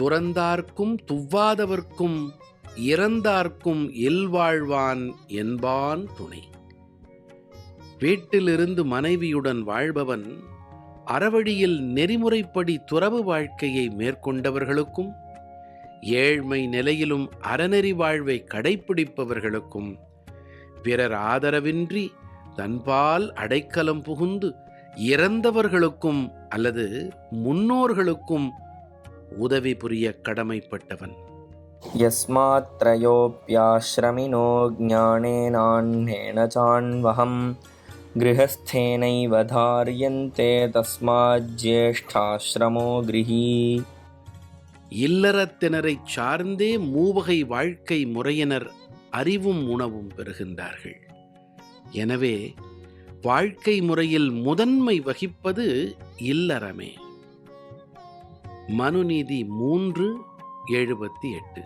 துறந்தார்க்கும் துவ்வாதவர்க்கும் இறந்தார்க்கும் இல்வாழ்வான் என்பான் துணை. வீட்டிலிருந்து மனைவியுடன் வாழ்பவன் அறவழியில் நெறிமுறைப்படி துறவு வாழ்க்கையை மேற்கொண்டவர்களுக்கும் ஏழ்மை நிலையிலும் அறநெறி வாழ்வை கடைபிடிப்பவர்களுக்கும் பிறர் ஆதரவின்றி தன்பால் அடைக்கலம் புகுந்து இறந்தவர்களுக்கும் அல்லது முன்னோர்களுக்கும் உதவி புரிய கடமைப்பட்டவன். யஸ்மாத்ரயோப்யாஸ்ரமினோ ஞானேனான்யேன சான்வகம் கிரகஸ்தேனைவ தாரியந்தே தஸ்மாஜ்யேஷ்டாஸ்ரமோ கிரகி இல்லறத்தினரை சார்ந்தே மூவகை வாழ்க்கை முறையினர் அறிவும் உணவும் பெறுகின்றார்கள். எனவே வாழ்க்கை முறையில் முதன்மை வகிப்பது இல்லறமே. மனுநீதி மூன்று எழுபத்தி எட்டு.